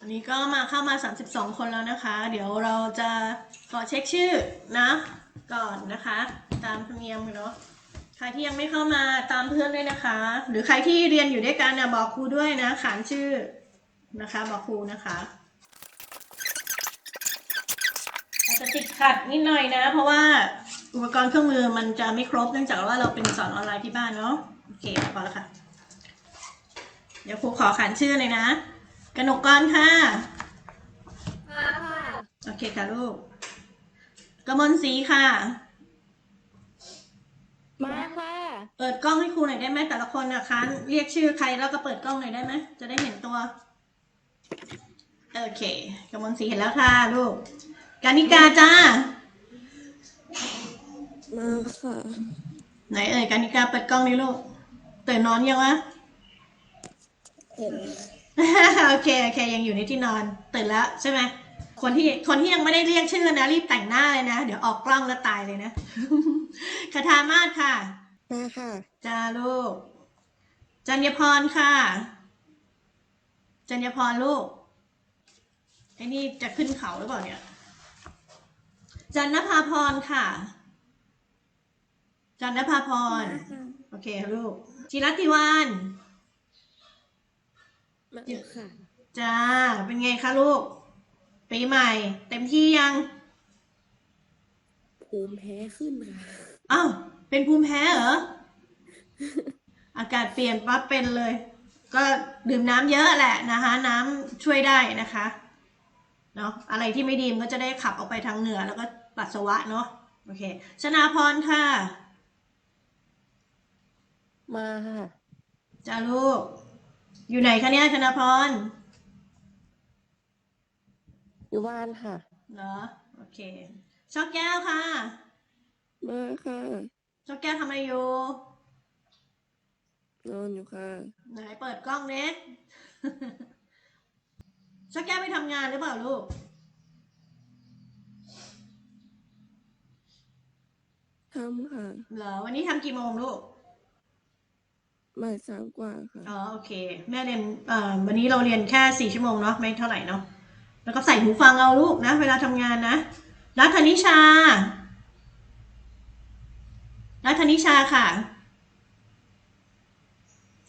อันนี้ก็มาเข้ามา 32 คนแล้วนะคะ เดี๋ยวเราจะขอเช็คชื่อนะก่อนนะคะ ตามธรรมเนียมเนาะใครที่ยังไม่เข้ามาตามเพื่อนด้วยนะคะ หรือใครที่เรียนอยู่ด้วยกันนะบอกครูด้วยนะขานชื่อนะคะ บอกครูนะคะอาจจะติดขัดนิดหน่อยนะ เพราะว่าอุปกรณ์เครื่องมือมันจะไม่ครบเนื่องจากว่าเราเป็นสอนออนไลน์ที่บ้านเนาะโอเคพอแล้วค่ะ เดี๋ยวครูขอขานชื่อเลยนะ กนกกรค่ะมาค่ะโอเคค่ะลูกกมลศรีค่ะ มาค่ะ เปิดกล้องให้ครูหน่อยได้ไหมแต่ละคนนะคะ เรียกชื่อใครแล้วก็เปิดกล้องหน่อยได้ไหมจะได้เห็นตัว โอเคกมลศรีเห็นแล้วค่ะลูกกานิกาจ้า มาค่ะ ไหนเอ่ยกานิกาเปิดกล้องนี่ลูกตื่นนอนยังวะเห็น โอเคโอเคยังอยู่ในที่นอนตื่นแล้วใช่ไหมคนที่คนที่ยังไม่ได้เรียกชื่อนะรีบแต่งหน้าเลยนะ เดี๋ยวออกกล้องแล้วตายเลยนะคาทามาศค่ะมาค่ะจ้าลูก จัญญพรค่ะ จัญญพรลูกไอ้นี่จะขึ้นเขาหรือเปล่าเนี่ย จันนภาพรค่ะ จันนภาพร โอเคลูกจิรัตติวาน มาค่ะ จ้า เป็นไงคะลูก ปีใหม่ เต็มที่ยัง ภูมิแพ้ขึ้นค่ะ อ้าว เป็นภูมิแพ้เหรอ อากาศเปลี่ยนปั๊บเป็นเลย ก็ดื่มน้ำเยอะแหละนะคะ น้ำช่วยได้นะคะ เนาะอะไรที่ไม่ดีมันก็จะได้ขับออกไปทางเหนือแล้วก็ปัสสาวะเนาะ โอเค ชนาพรค่ะ มาค่ะ จ้าลูก อยู่ไหนคะเนี่ยชนาพร อยู่บ้านค่ะ เหรอ โอเคชอบแก้วค่ะ มาค่ะชอบแก้วทำอะไรอยู่ นอนอยู่ค่ะ ไหนเปิดกล้องเน็ตชักแก้วไปทำงานหรือเปล่าลูก ทำค่ะ เหรอ วันนี้ทำกี่โมงลูก บ่ายสามกว่าค่ะ อ๋อโอเค แม่เรียนเอ่อวันนี้เราเรียนแค่สี่ชั่วโมงเนาะไม่เท่าไหร่เนาะแล้วก็ใส่หูฟังเอาลูกนะ เวลาทำงานนะรัฐนิชารัฐนิชาค่ะ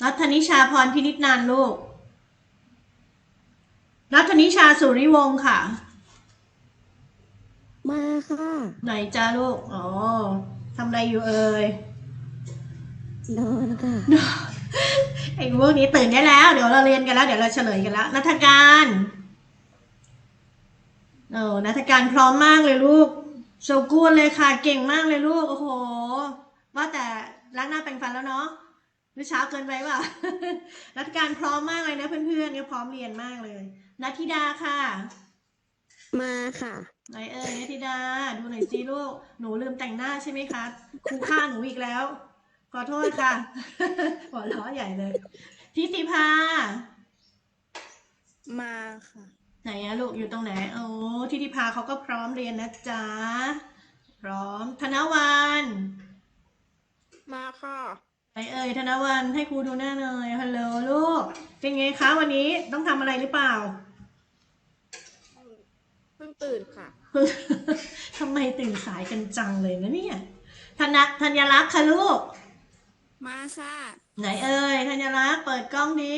รัฐนิชาพรพินิจนานลูกรัฐนิชาสุริวงศ์ค่ะ มาค่ะ ไหนจ้าลูก อ๋อทำอะไรอยู่เอ่ย นอนค่ะ ไอ้พวกนี้ตื่นได้แล้ว เดี๋ยวเราเรียนกันแล้ว เดี๋ยวเราเฉลยกันแล้ว นัฐการเออนัฐการพร้อมมากเลยลูกโชกุนเลยค่ะ เก่งมากเลยลูก โอ้โห ว่าแต่ล้างหน้าแปรงฟันแล้วเนาะหรือเช้าเกินไปเปล่านัฐการพร้อมมากเลยนะเพื่อนๆเนี่ยพร้อมเรียนมากเลย นัทธิดาค่ะ มาค่ะ ไหนเอ่ยนัทธิดา ดูหน่อยสิลูก หนูลืมแต่งหน้าใช่ไหมคะครูฆ่าหนูอีกแล้ว ขอโทษค่ะ หัวเราะใหญ่เลย ทิติภา มาค่ะ ไหนอะลูกอยู่ตรงไหน โอ้ทิติภาเขาก็พร้อมเรียนนะจ๊ะ พร้อม ธนวันมาค่ะไหนเอ่ยธนวันให้ครูดูหน้าหน่อยฮัลโหลลูก เป็นไงคะวันนี้ต้องทำอะไรหรือเปล่า เพิ่งตื่นค่ะ ทำไมตื่นสายกันจังเลยนะเนี่ยธนธัญลักษณ์ค่ะลูก มาค่ะ ไหนเอ่ยธัญลักษณ์เปิดกล้องดิ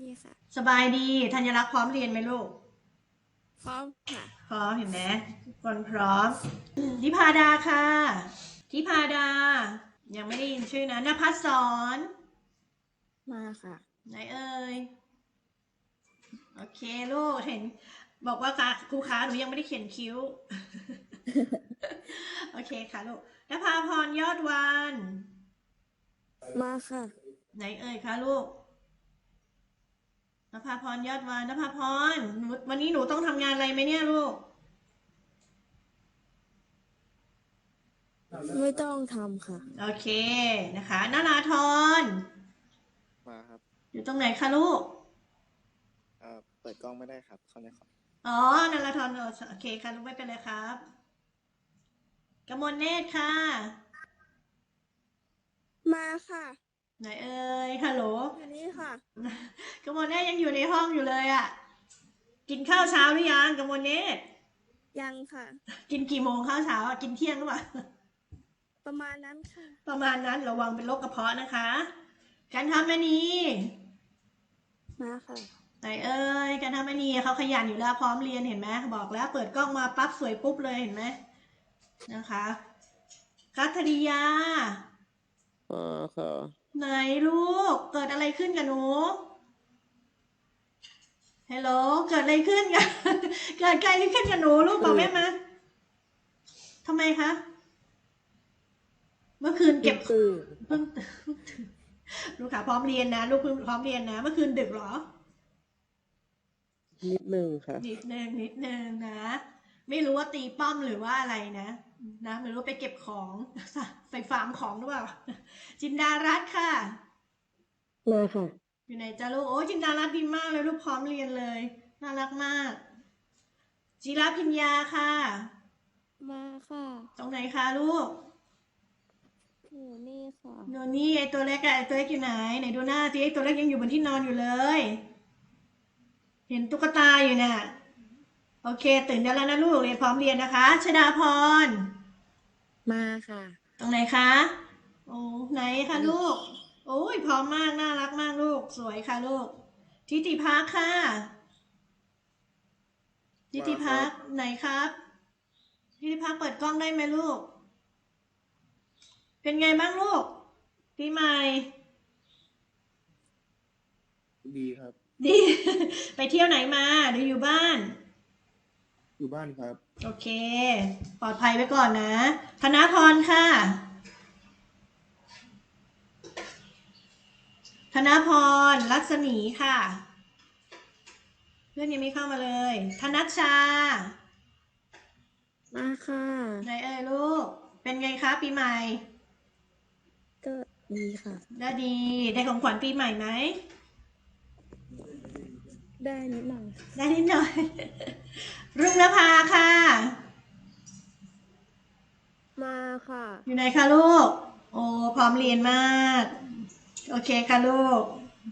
นี่ค่ะ สบายดีธัญลักษณ์พร้อมเรียนไหมลูก พร้อมค่ะ พร้อมเห็นไหมทุกคนพร้อมทิพาดาค่ะทิพาดา ยังไม่ได้ยินชื่อนะนภัสสอนมาค่ะ ไหนเอ่ยโอเคลูกเห็น บอกว่าค่ะครูคะหนูยังไม่ได้เขียนคิ้ว โอเคค่ะลูกนภาพรยอดวัน มาค่ะ ไหนเอ่ยคะลูกนภาพรยอดวันนภาพรหนูวันนี้หนูต้องทำงานอะไรไหมเนี่ยลูก ไม่ต้องทำค่ะ โอเคนะคะนาราธรมาครับอยู่ตรงไหนคะลูก เอ่อเปิดกล้องไม่ได้ครับ เข้าในคอมอ๋อนาราธรโอเคค่ะลูกไม่เป็นไรครับกมลเนตรค่ะ มาค่ะไหนเอ่ยฮัลโหล อันนี้ค่ะกมลเนตรยังอยู่ในห้องอยู่เลยอะ่ะ กินข้าวเช้าหรือยังกมลเนตรยังค่ะ กินกี่โมงข้าวเช้าอะกินเที่ยงหรือเปล่าประมาณนั้นค่ะ ประมาณนั้นระวังเป็นโรคกระเพาะนะคะการทำแม่นีมาค่ะไหนเอ้ยการทำแม่นีเขาขยันอยู่แล้วพร้อมเรียนเห็นไหมบอกแล้ว เปิดกล้องมาปั๊บสวยปุ๊บเลยเห็นไหมนะคะกัตริยา มาค่ะไหนลูก เกิดอะไรขึ้นกับหนูฮัลโหลเกิดอะไรขึ้นกันเกิดอะไรขึ้นกับหนูลูกบอกแม่มาทำไมคะ เมื่อคืนเก็บตื่นเพิ่งตื่นลูกค่ะพร้อมเรียนนะลูกเพิ่งพร้อมเรียนนะเมื่อคืนดึกเหรอ นิดนึงค่ะ นิดนึงนิดนึงนะ ไม่รู้ว่าตีป้อมหรือว่าอะไรนะนะไม่รู้ว่าไปเก็บของไปฟาร์มของหรือเปล่า จินดารัตน์ค่ะ มาค่ะ อยู่ไหนจ้าลูก โอ้ยจินดารัตน์ดีมากเลยลูกพร้อมเรียนเลย น่ารักมาก จิราพิญญาค่ะ มาค่ะ ตรงไหนคะลูกอยู่นี่ค่ะโนนี่ไอตัวเล็กอะไอตัวเล็กอยู่ไหนไหนดูหน้าสิไอตัวเล็กยังอยู่บนที่นอนอยู่เลย เห็นตุ๊กตาอยู่น่ะ โอเค ตื่นได้แล้วนะลูกเรียนพร้อมเรียนนะคะชดาพร มาค่ะ ตรงไหนคะ โอ้ไหนคะลูก โอ้ยพร้อมมากน่ารักมากลูก สวยค่ะลูก ทิติพักค่ะ ทิติพักไหนครับ ทิติพักเปิดกล้องได้ไหมลูก เป็นไงบ้างลูกปีใหม่ ดีครับ ดี ไปเที่ยวไหนมาหรืออยู่บ้าน อยู่บ้านครับ โอเค ปลอดภัยไว้ก่อนนะธนาพรค่ะธนาพรรัศมีค่ะ เพื่อนยังไม่เข้ามาเลยธนัชชา มาค่ะ ไหนเอ่ยลูก เป็นไงคะปีใหม่ ก็ดีค่ะ ได้ดี ได้ของขวัญปีใหม่ไหม ได้นิดหน่อย ได้นิดหน่อย รุ่งนภาค่ะ มาค่ะ อยู่ไหนคะลูก โอ้พร้อมเรียนมาก โอเคค่ะลูก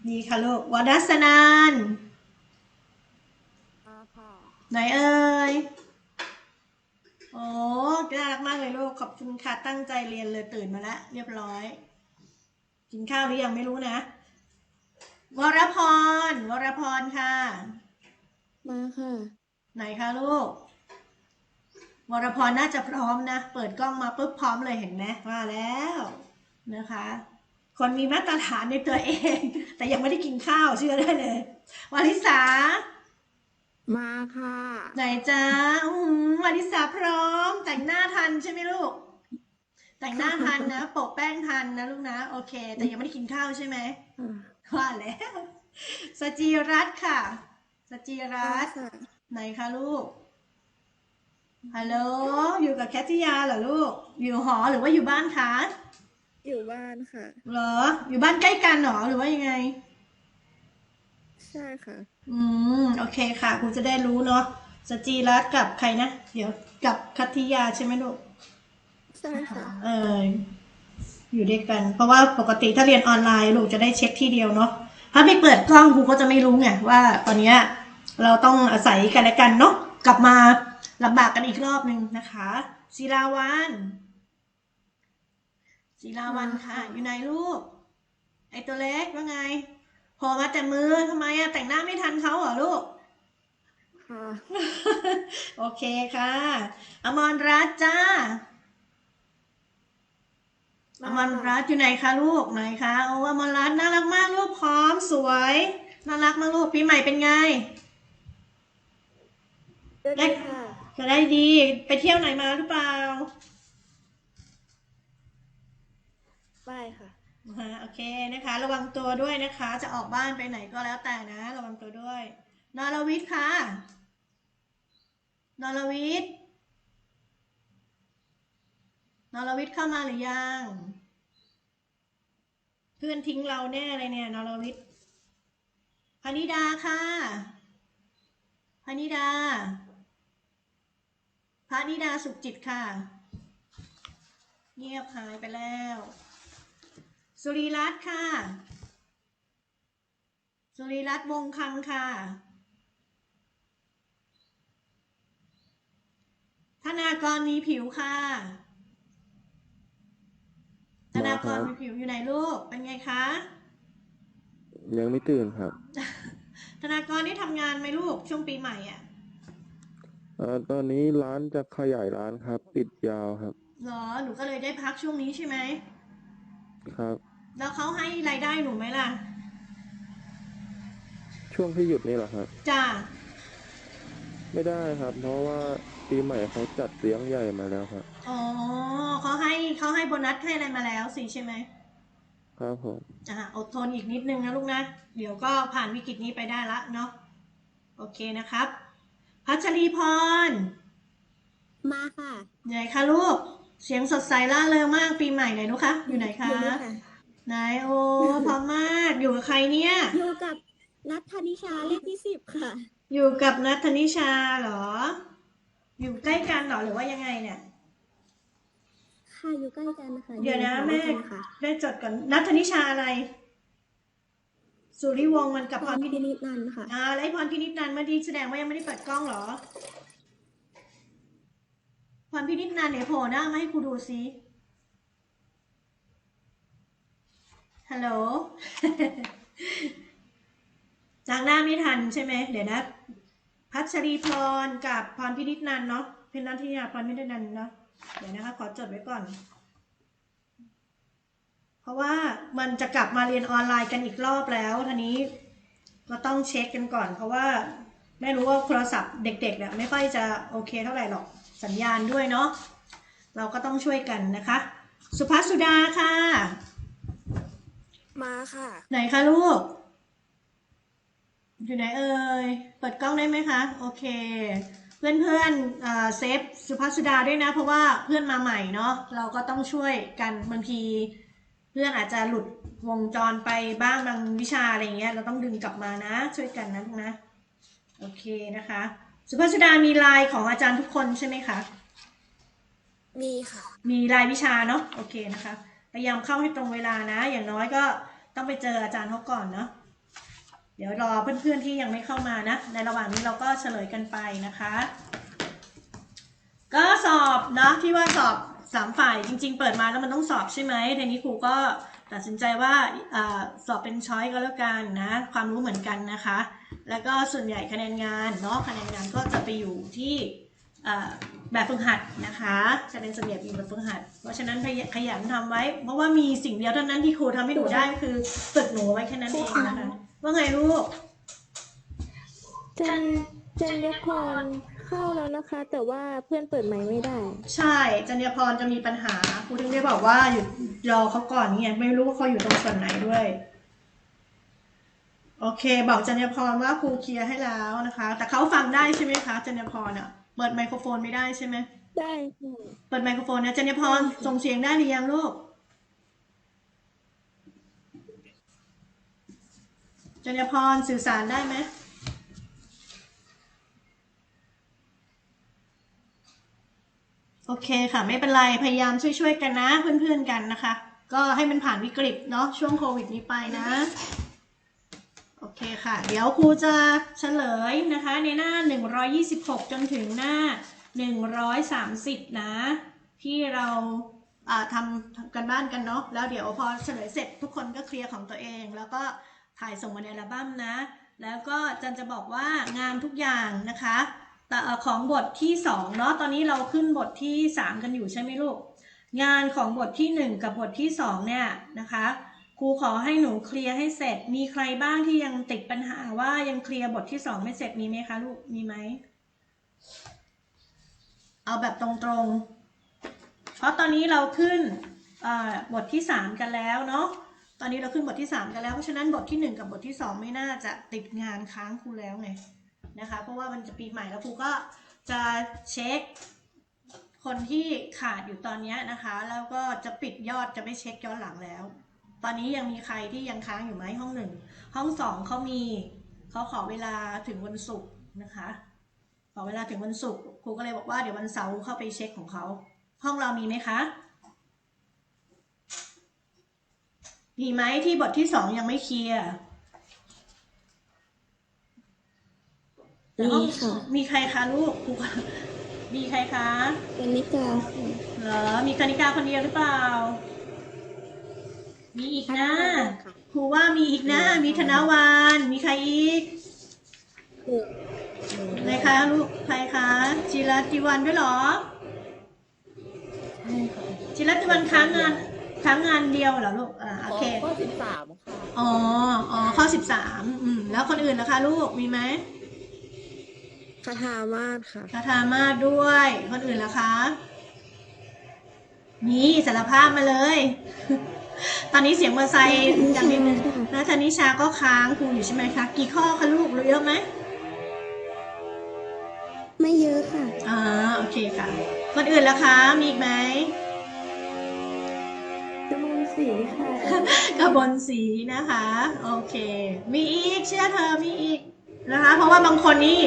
ดีค่ะลูกวดัสนานมาค่ะ ไหนเอ่ยโอ้น่ารักมากเลยลูก ขอบคุณค่ะ ตั้งใจเรียนเลยตื่นมาแล้วเรียบร้อย กินข้าวหรือยังไม่รู้นะ วรพร วรพรค่ะ มาค่ะ ไหนคะลูก วรพรน่าจะพร้อมนะ เปิดกล้องมาปุ๊บพร้อมเลยเห็นไหมว่าแล้วนะคะ คนมีมาตรฐานในตัวเอง แต่ยังไม่ได้กินข้าวเชื่อได้เลยวาริสา มาค่ะ ไหนจ้าอืมวาริสาพร้อม แต่งหน้าทันใช่ไหมลูก แต่งหน้าทันนะโปะแป้งทันนะลูกนะ โอเค แต่ยังไม่ได้กินข้าวใช่ไหมอ่าว่าแล้ว สจีรัตน์ค่ะ สจีรัตน์ค่ะไหนคะลูก ฮัลโหล อยู่กับแคทริยาเหรอลูก อยู่หอหรือว่าอยู่บ้านคะ อยู่บ้านค่ะ เหรอ อยู่บ้านใกล้กันเหรอหรือว่ายังไง ใช่ค่ะ อืม โอเคค่ะครูจะได้รู้เนาะ สจีรัตน์กับใครนะ เดี๋ยวกับคัทธิยาใช่ไหมลูก ใช่ค่ะ เอออยู่ด้วยกัน เพราะว่าปกติถ้าเรียนออนไลน์ลูกจะได้เช็คที่เดียวเนาะ ถ้าไม่เปิดกล้องครูก็จะไม่รู้ไงว่าตอนเนี้ยเราต้องอาศัยกันและกันเนาะกลับมาลำบากกันอีกรอบหนึ่งนะคะศิลาวันศิลาวันค่ะ อยู่ไหนลูกไอตัวเล็กว่าไงโผล่มาแต่มือทำไมอะแต่งหน้าไม่ทันเขาเหรอลูกค่ะโอเคค่ะ อมรรัตน์จ้า อมรรัตน์อยู่ไหนคะลูกไหนคะโอ้อมรรัตน์น่ารักมากลูกพร้อมสวยน่ารักมากลูกปีใหม่เป็นไงได้ค่ะจะได้ดีไปเที่ยวไหนมาหรือเปล่าไปค่ะอ่าโอเคนะคะ ระวังตัวด้วยนะคะ จะออกบ้านไปไหนก็แล้วแต่นะ ระวังตัวด้วยนรวิทย์ค่ะนรวิทย์ นรวิทย์เข้ามาหรือยัง เพื่อนทิ้งเราแน่เลยเนี่ยนรวิทย์พนิดาค่ะพนิดาพระนิดาสุขจิตค่ะ เงียบหายไปแล้ว สุริรัตน์ค่ะ สุริรัตน์วงคำค่ะธนากรมีผิวค่ะ ธนากรมีผิวอยู่ไหนลูก เป็นไงคะ ยังไม่ตื่นครับ ธนากรได้ทำงานไหมลูกช่วงปีใหม่อะเอ่อตอนนี้ร้านจะขยายร้านครับ ปิดยาวครับ เหรอ หนูก็เลยได้พักช่วงนี้ใช่ไหม ครับ แล้วเขาให้รายได้หนูไหมล่ะ ช่วงที่หยุดนี่เหรอครับ จ้า ไม่ได้ครับ เพราะว่าปีใหม่เขาจัดเลี้ยงใหญ่มาแล้วครับ อ๋อ เขาให้เขาให้โบนัสให้อะไรมาแล้วสิใช่ไหมครับผมอ่าอดทนอีกนิดนึงนะลูกนะ เดี๋ยวก็ผ่านวิกฤตนี้ไปได้ละเนาะโอเคนะครับ พัชรีพร มาค่ะไหนคะลูก เสียงสดใสล่าเริงมากปีใหม่ไหนลูกคะอยู่ไหนคะอยู่นี่ค่ะไหนโอ้พร้อมมากอยู่กับใครเนี่ย อยู่กับนัทธนิชาเลขที่สิบค่ะ อยู่กับนัทธนิชาเหรอ อยู่ใกล้กันเหรอหรือว่ายังไงเนี่ย ค่ะอยู่ใกล้กันนะคะเดี๋ยวนะอแม่ใกล้กันค่ะได้จดก่อน นัทธนิชาอะไร สุริวงศ์มันกับพพรรพิพินิจนิจนันท์ค่ะ อ่าแล้วไอ้พรพินิจนันท์เมื่อดีแสดงว่ายังไม่ได้เปิดกล้องเหรอ พรพินิจนันท์เนี่ยโผล่หน้ามาให้ครูดูซิฮัลโหล จางหน้าไม่ทันใช่ไหมเดี๋ยวนะ พัชรีพรกับพรพินิจนันท์เนาะเพนนันทิยาพรพินิจนันท์เนาะ เดี๋ยวนะคะขอจดไว้ก่อน เพราะว่ามันจะกลับมาเรียนออนไลน์กันอีกรอบแล้วทีนี้ก็ต้องเช็คกันก่อน เพราะว่าไม่รู้ว่าโทรศัพท์เด็กๆเนี่ยไม่ค่อยจะโอเคเท่าไหร่หรอกสัญญาณด้วยเนาะเราก็ต้องช่วยกันนะคะ สุภัสสุดาค่ะ มาค่ะ ไหนคะลูก อยู่ไหนเอ่ย เปิดกล้องได้ไหมคะ โอเค เพื่อนๆเอ่อเซฟสุภัสสุดาด้วยนะ เพราะว่าเพื่อนมาใหม่เนาะเราก็ต้องช่วยกันบางที เพื่อนอาจจะหลุดวงจรไปบ้างบางวิชาอะไรเงี้ยเราต้องดึงกลับมานะ ช่วยกันนะลูกนะโอเคนะคะ สุภัสสุดามีไลน์ของอาจารย์ทุกคนใช่ไหมคะมีค่ะ มีรายวิชาเนาะโอเคนะคะพยายามเข้าให้ตรงเวลานะ อย่างน้อยก็ต้องไปเจออาจารย์เขาก่อนเนาะ เดี๋ยวรอเพื่อนๆที่ยังไม่เข้ามานะ ในระหว่างนี้เราก็เฉลยกันไปนะคะ ก็สอบนะที่ว่าสอบสามฝ่ายจริง ๆ เปิดมาแล้วมันต้องสอบใช่ไหมทีนี้ครูก็ตัดสินใจว่าอสอบเป็นช้อยก็แล้วกันนะ ความรู้เหมือนกันนะคะ แล้วก็ส่วนใหญ่คะแนนงานเนาะคะแนนงานก็จะไปอยู่ที่แบบฝึกหัดนะคะคะแนนส่วนใหญ่อยู่แบบฝึกหัด เพราะฉะนั้นพยขยันทำไว้ เพราะว่ามีสิ่งเดียวเท่านั้นที่ครูทำให้หนูได้คือฝึกหนูไว้แค่นั้นเองนะคะ ว่าไงลูกจันจันยพรเข้าแล้วนะคะ แต่ว่าเพื่อนเปิดไมค์ไม่ได้ ใช่จันยพรจะมีปัญหาครูถึงได้บอกว่าหยุดรอเขาก่อนเนี่ยไม่รู้ว่าเขาอยู่ตรงส่วนไหนด้วย โอเค บอกจันยพรว่าครูเคลียร์ให้แล้วนะคะ แต่เขาฟังได้ใช่ไหมคะจันยพรอะเปิดไมโครโฟนไม่ได้ใช่ไหมได้ค่ะเปิดไมโครโฟนนะจันยพรส่งเสียงได้หรือยังลูก จันยพรสื่อสารได้ไหมโอเคค่ะ ไม่เป็นไรพยายามช่วยๆกันนะเพื่อนๆกันนะคะ ก็ให้มันผ่านวิกฤตเนาะช่วงโควิดนี้ไปนะ โอเคค่ะ เดี๋ยวครูจะเฉลยนะคะ ในหน้า 126 จนถึงหน้า 130 นะ ที่เราทำกันบ้านกันเนาะแล้วเดี๋ยวพอเฉลยเสร็จทุกคนก็เคลียร์ของตัวเองแล้วก็ ถ่ายส่งมาในอัลบั้มนะ แล้วก็จันจะบอกว่างานทุกอย่างนะคะแต่ของบทที่2เนาะตอนนี้เราขึ้นบทที่ 3 กันอยู่ใช่ไหมลูก งานของบทที่ 1 กับบทที่2เนี่ยนะคะครูขอให้หนูเคลียร์ให้เสร็จ มีใครบ้างที่ยังติดปัญหาว่ายังเคลียร์บทที่ 2 ไม่เสร็จมีไหมคะลูกมีไหมเอาแบบตรงๆ เพราะตอนนี้เราขึ้นบทที่ 3 กันแล้วเนาะ อนนี้เราขึ้นบทที่ 3 กันแล้ว เพราะฉะนั้นบทที่ 1 กับบทที่ 2 ไม่น่าจะติดงานค้างครูแล้วไงนะคะ เพราะว่ามันจะปีใหม่แล้วครูก็จะเช็คคนที่ขาดอยู่ตอนนี้นะคะ แล้วก็จะปิดยอดจะไม่เช็คย้อนหลังแล้ว ตอนนี้ยังมีใครที่ยังค้างอยู่ไหมห้องหนึ่งห้องสองเขามีเขาขอเวลาถึงวันศุกร์นะคะขอเวลาถึงวันศุกร์ครูก็เลยบอกว่าเดี๋ยววันเสาร์เข้าไปเช็คของเขาห้องเรามีไหมคะ มีไหมที่บทที่สองยังไม่เคลียร์แต่ห้องมีค่ะ มีใครคะลูกครูก็มีใครคะวันนิกาค่ะเหรอ มีคณิกาคนเดียวหรือเปล่า มีอีกนะครูว่ามีอีกนะ มีธนวานมีใครอีกใครคะลูกใครคะจิรัติวันด้วยเหรอใช่ค่ะจิรัติวันค้างงาน ค้างงานเดียวเหรอลูกอ่าโอเคข้อสิบสามค่ะอ๋ออ๋อข้อสิบสามอืมแล้วคนอื่นนะคะลูกมีไหมคาถามาศค่ะคาทามาศด้วย คนอื่นล่ะคะมีสารภาพมาเลย ตอนนี้เสียงมอเตอร์ไซค์ดังนิดนึงนะธนิชาก็ค้างครูอยู่ใช่ไหมคะ กี่ข้อคะลูกรู้เยอะไหมไม่เยอะค่ะ อ่า โอเคค่ะ คนอื่นล่ะคะ มีอีกไหมจมูก สีค่ะ กระบนสีนะคะ โอเค มีอีกเชื่อเธอมีอีกนะคะ เพราะว่าบางคนนี่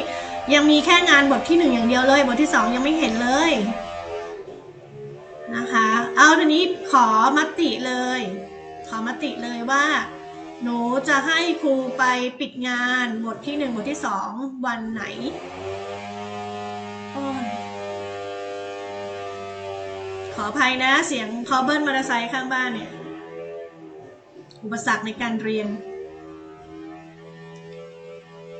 ยังมีแค่งานบทที่หนึ่งอย่างเดียวเลย บทที่สองยังไม่เห็นเลยนะคะ เอาทีนี้ขอมติเลย ขอมติเลยว่า หนูจะให้ครูไปปิดงานบทที่หนึ่งบทที่สองวันไหนขออภัยนะเสียงคอเบิลมอเตอร์ไซค์ข้างบ้านเนี่ย อุปสรรคในการเรียน